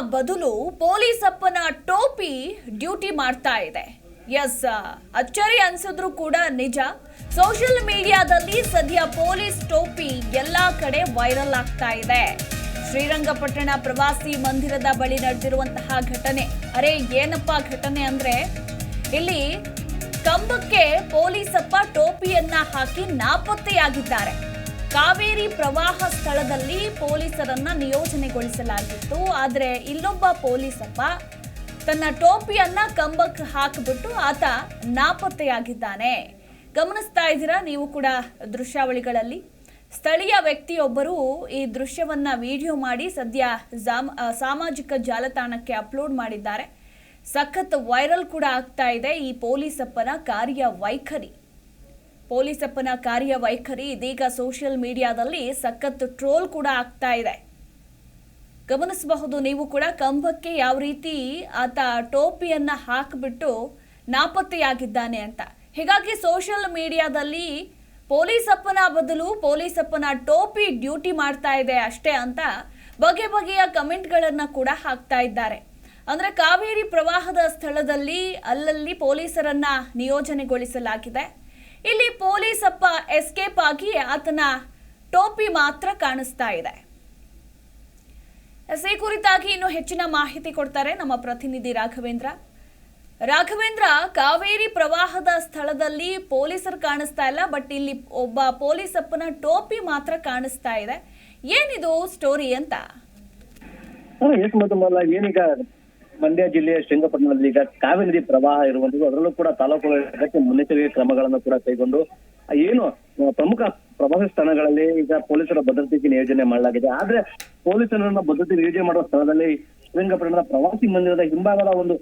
ಬದಲು ಪೊಲೀಸ್ ಅಪ್ಪನ ಟೋಪಿ ಡ್ಯೂಟಿ ಮಾಡ್ತಾ ಇದೆ. ಎಸ್ ಅಚ್ಚರಿ ಅನ್ಸಿದ್ರು ಕೂಡ ನಿಜ. ಸೋಷಿಯಲ್ ಮೀಡಿಯಾದಲ್ಲಿ ಸದ್ಯ ಪೊಲೀಸ್ ಟೋಪಿ ಎಲ್ಲಾ ಕಡೆ ವೈರಲ್ ಆಗ್ತಾ ಇದೆ. ಶ್ರೀರಂಗಪಟ್ಟಣ ಪ್ರವಾಸಿ ಮಂದಿರದ ಬಳಿ ನಡೆದಿರುವಂತಹ ಘಟನೆ. ಅರೆ, ಏನಪ್ಪ ಘಟನೆ ಅಂದ್ರೆ? ಇಲ್ಲಿ ಕಂಬಕ್ಕೆ ಪೊಲೀಸಪ್ಪ ಟೋಪಿಯನ್ನ ಹಾಕಿ ನಾಪತ್ತೆಯಾಗಿದ್ದಾರೆ. ಕಾವೇರಿ ಪ್ರವಾಹ ಸ್ಥಳದಲ್ಲಿ ಪೊಲೀಸರನ್ನ ನಿಯೋಜನೆಗೊಳಿಸಲಾಗಿತ್ತು. ಆದರೆ ಇಲ್ಲೊಬ್ಬ ಪೊಲೀಸಪ್ಪ ತನ್ನ ಟೋಪಿಯನ್ನ ಕಂಬಕ್ಕೆ ಹಾಕಿಬಿಟ್ಟು ಆತ ನಾಪತ್ತೆಯಾಗಿದ್ದಾನೆ. ಗಮನಿಸ್ತಾ ಇದ್ದೀರಾ ನೀವು ಕೂಡ ದೃಶ್ಯಾವಳಿಗಳಲ್ಲಿ? ಸ್ಥಳೀಯ ವ್ಯಕ್ತಿಯೊಬ್ಬರು ಈ ದೃಶ್ಯವನ್ನ ವಿಡಿಯೋ ಮಾಡಿ ಸದ್ಯ ಸಾಮಾಜಿಕ ಜಾಲತಾಣಕ್ಕೆ ಅಪ್ಲೋಡ್ ಮಾಡಿದ್ದಾರೆ. ಸಖತ್ ವೈರಲ್ ಕೂಡ ಆಗ್ತಾ ಇದೆ ಈ ಪೊಲೀಸಪ್ಪನ ಕಾರ್ಯವೈಖರಿ ಪೊಲೀಸಪ್ಪನ ಕಾರ್ಯವೈಖರಿ, ಇದೀಗ ಸೋಷಿಯಲ್ ಮೀಡಿಯಾದಲ್ಲಿ ಸಖತ್ ಟ್ರೋಲ್ ಕೂಡ ಆಗ್ತಾ ಇದೆ. ಗಮನಿಸಬಹುದು, ನೀವು ಕೂಡ ಕಂಬಕ್ಕೆ ಯಾವ ರೀತಿ ಆತ ಟೋಪಿಯನ್ನ ಹಾಕಿಬಿಟ್ಟು ನಾಪತ್ತೆಯಾಗಿದ್ದಾನೆ ಅಂತ. ಹೀಗಾಗಿ ಸೋಷಿಯಲ್ ಮೀಡಿಯಾದಲ್ಲಿ ಪೊಲೀಸಪ್ಪನ ಬದಲು ಪೊಲೀಸಪ್ಪನ ಟೋಪಿ ಡ್ಯೂಟಿ ಮಾಡ್ತಾ ಇದೆ ಅಷ್ಟೇ ಅಂತ ಬಗೆ ಬಗೆಯ ಕಮೆಂಟ್ಗಳನ್ನು ಕೂಡ ಹಾಕ್ತಾ ಇದ್ದಾರೆ. ಅಂದ್ರೆ ಕಾವೇರಿ ಪ್ರವಾಹದ ಸ್ಥಳದಲ್ಲಿ ಅಲ್ಲಲ್ಲಿ ಪೊಲೀಸರನ್ನ ನಿಯೋಜನೆಗೊಳಿಸಲಾಗಿದೆ. ಇಲ್ಲಿ ಪೊಲೀಸಪ್ಪ ಎಸ್ಕೇಪ್ ಆಗಿ ಆತನ ಟೋಪಿ ಮಾತ್ರ ಕಾಣಿಸ್ತಾ ಇದೆ. ಈ ಕುರಿತಾಗಿ ಇನ್ನು ಹೆಚ್ಚಿನ ಮಾಹಿತಿ ಕೊಡ್ತಾರೆ ನಮ್ಮ ಪ್ರತಿನಿಧಿ ರಾಘವೇಂದ್ರ. ರಾಘವೇಂದ್ರ, ಕಾವೇರಿ ಪ್ರವಾಹದ ಸ್ಥಳದಲ್ಲಿ ಪೊಲೀಸರು ಕಾಣಿಸ್ತಾ ಇಲ್ಲ, ಬಟ್ ಇಲ್ಲಿ ಒಬ್ಬ ಪೊಲೀಸಪ್ಪನ ಟೋಪಿ ಮಾತ್ರ ಕಾಣಿಸ್ತಾ ಇದೆ. ಏನಿದು ಸ್ಟೋರಿ ಅಂತ? ಏನೀಗ ಮಂಡ್ಯ ಜಿಲ್ಲೆಯ ಶೃಂಗಪಟ್ಟಣದಲ್ಲಿ ಈಗ ಕಾವೇರಿ ಪ್ರವಾಹ ಇರುವಂತದ್ದು ಅದರಲ್ಲೂ ಕೂಡ ತಾಲೂಕು ಅದಕ್ಕೆ ಮುನ್ನೆಚ್ಚರಿಕೆ ಕ್ರಮಗಳನ್ನು ಕೂಡ ಕೈಗೊಂಡು, ಏನು ಪ್ರಮುಖ ಪ್ರವಾಸಿ ಸ್ಥಳಗಳಲ್ಲಿ ಈಗ ಪೊಲೀಸರ ಭದ್ರತೆಗೆ ನಿಯೋಜನೆ ಮಾಡಲಾಗಿದೆ. ಆದ್ರೆ ಪೊಲೀಸರನ್ನ ಭದ್ರತೆ ನಿಯೋಜನೆ ಮಾಡುವ ಸ್ಥಳದಲ್ಲಿ ಶೃಂಗಪಟ್ಟಣದ ಪ್ರವಾಸಿ ಮಂದಿರದ ಹಿಂಭಾಗದ ಒಂದು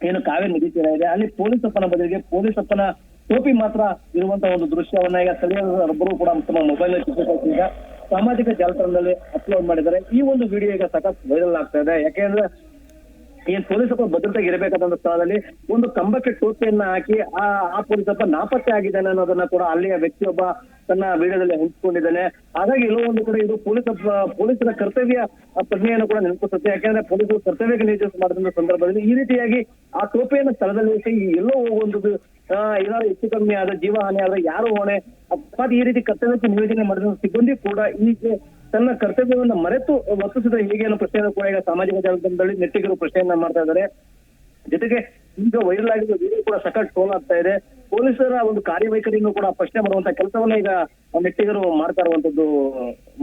ಏನು ಕಾವೇರಿ ನದಿ ತೀರ ಇದೆ, ಅಲ್ಲಿ ಪೊಲೀಸಪ್ಪನ ಬದಲಿಗೆ ಪೊಲೀಸಪ್ಪನ ಟೋಪಿ ಮಾತ್ರ ಇರುವಂತಹ ಒಂದು ದೃಶ್ಯವನ್ನ ಈಗ ಸ್ಥಳೀಯರೊಬ್ಬರು ಕೂಡ ತಮ್ಮ ಮೊಬೈಲ್ನಲ್ಲಿ ಈಗ ಸಾಮಾಜಿಕ ಜಾಲತಾಣದಲ್ಲಿ ಅಪ್ಲೋಡ್ ಮಾಡಿದ್ದಾರೆ. ಈ ಒಂದು ವಿಡಿಯೋ ಈಗ ಸಖತ್ ವೈರಲ್ ಆಗ್ತಾ ಇದೆ. ಯಾಕೆಂದ್ರೆ ಏನ್ ಪೊಲೀಸಪ್ಪ ಭದ್ರತೆಗೆ ಇರಬೇಕಾದಂತ ಸ್ಥಳದಲ್ಲಿ ಒಂದು ಕಂಬಕ್ಕೆ ಟೋಪಿಯನ್ನ ಹಾಕಿ ಆ ಆ ಪೊಲೀಸಪ್ಪ ನಾಪತ್ತೆ ಆಗಿದ್ದಾನೆ ಅನ್ನೋದನ್ನ ಕೂಡ ಅಲ್ಲಿಯ ವ್ಯಕ್ತಿಯೊಬ್ಬ ತನ್ನ ವಿಡಿಯೋದಲ್ಲಿ ಹಂಚಿಕೊಂಡಿದ್ದಾನೆ. ಹಾಗಾಗಿ ಇಲ್ಲೋ ಒಂದು ಕಡೆ ಇದು ಪೊಲೀಸ್, ಪೊಲೀಸರ ಕರ್ತವ್ಯ ಪ್ರಜ್ಞೆಯನ್ನು ಕೂಡ ನೆನಪಿಸುತ್ತೆ. ಯಾಕೆಂದ್ರೆ ಪೊಲೀಸರು ಕರ್ತವ್ಯಕ್ಕೆ ನಿಯೋಜನೆ ಮಾಡಿದ ಸಂದರ್ಭದಲ್ಲಿ ಈ ರೀತಿಯಾಗಿ ಆ ಟೋಪಿಯನ್ನು ಸ್ಥಳದಲ್ಲಿ ಎಲ್ಲೋ ಒಂದು ಏನಾದ್ರೂ ಹೆಚ್ಚು ಕಮ್ಮಿ ಆದ್ರೆ ಜೀವ ಹಾನಿ ಆದ್ರೆ ಯಾರು ಹೊಣೆ. ಅಕಸ್ಮಾತ್ ಈ ರೀತಿ ಕರ್ತವ್ಯಕ್ಕೆ ನಿಯೋಜನೆ ಮಾಡಿದ ಸಿಬ್ಬಂದಿ ಕೂಡ ಈ ತನ್ನ ಕರ್ತವ್ಯವನ್ನು ಮರೆತು ವರ್ತಿಸಿದ ಹೀಗೆ ಅನ್ನೋ ಪ್ರಶ್ನೆಯನ್ನು ಕೂಡ ಈಗ ಸಾಮಾಜಿಕ ಜಾಲತಾಣದಲ್ಲಿ ನೆಟ್ಟಿಗರು ಪ್ರಶ್ನೆಯನ್ನ ಮಾಡ್ತಾ ಇದ್ದಾರೆ. ಜೊತೆಗೆ ಈಗ ವೈರಲ್ ಆಗಿರುವ ವಿಡಿಯೋ ಕೂಡ ಸಖತ್ ಟ್ರೋಲ್ ಆಗ್ತಾ ಇದೆ. ಪೊಲೀಸರ ಒಂದು ಕಾರ್ಯವೈಖರಿಯನ್ನು ಕೂಡ ಪ್ರಶ್ನೆ ಮಾಡುವಂತ ಕೆಲಸವನ್ನ ಈಗ ನೆಟ್ಟಿಗರು ಮಾಡ್ತಾ ಇರುವಂತದ್ದು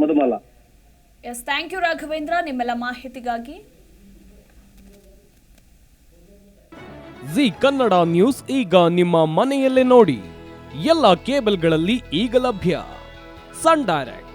Madhumala. Yes thank you Raghavendra. ನಿಮ್ಮೆಲ್ಲ ಮಾಹಿತಿಗಾಗಿ. ಜಿ ಕನ್ನಡ ನ್ಯೂಸ್ ಈಗ ನಿಮ್ಮ ಮನೆಯಲ್ಲೇ ನೋಡಿ. ಎಲ್ಲ ಕೇಬಲ್ಗಳಲ್ಲಿ ಈಗ ಲಭ್ಯ. Sun Direct.